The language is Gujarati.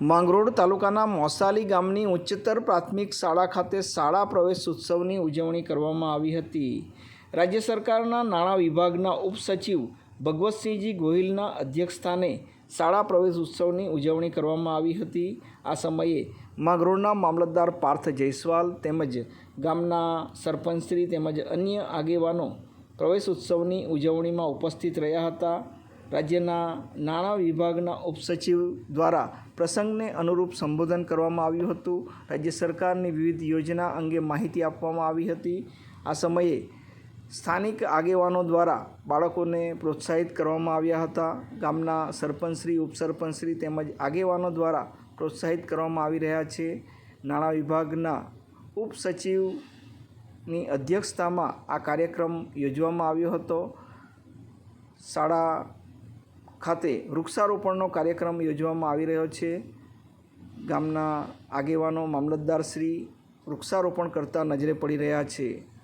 માંગરોળ તાલુકાના મોસાલી ગામની ઉચ્ચતર પ્રાથમિક શાળા ખાતે શાળા પ્રવેશ ઉત્સવની ઉજવણી કરવામાં આવી હતી. રાજ્ય સરકારના નાણાં વિભાગના ઉપસચિવ ભગવતસિંહજી ગોહિલના અધ્યક્ષસ્થાને શાળા પ્રવેશ ઉત્સવની ઉજવણી કરવામાં આવી હતી. આ સમયે માંગરોળના મામલતદાર પાર્થ જયસ્વાલ તેમજ ગામના સરપંચશ્રી તેમજ અન્ય આગેવાનો પ્રવેશ ઉત્સવની ઉજવણીમાં ઉપસ્થિત રહ્યા હતા. રાજ્યના નાણાં વિભાગના ઉપસચિવ દ્વારા પ્રસંગને અનુરૂપ સંબોધન કરવામાં આવ્યું હતું. રાજ્ય સરકારની વિવિધ યોજના અંગે માહિતી આપવામાં આવી હતી. આ સમયે સ્થાનિક આગેવાનો દ્વારા બાળકોને પ્રોત્સાહિત કરવામાં આવ્યા હતા. ગામના સરપંચશ્રી, ઉપસરપંચશ્રી તેમજ આગેવાનો દ્વારા પ્રોત્સાહિત કરવામાં આવી રહ્યા છે. નાણાં વિભાગના ઉપસચિવની અધ્યક્ષતામાં આ કાર્યક્રમ યોજવામાં આવ્યો હતો. શાળા ખાતે વૃક્ષારોપણનો કાર્યક્રમ યોજવામાં આવી રહ્યો છે. ગામના આગેવાનો મામલતદારશ્રી વૃક્ષારોપણ કરતા નજરે પડી રહ્યા છે.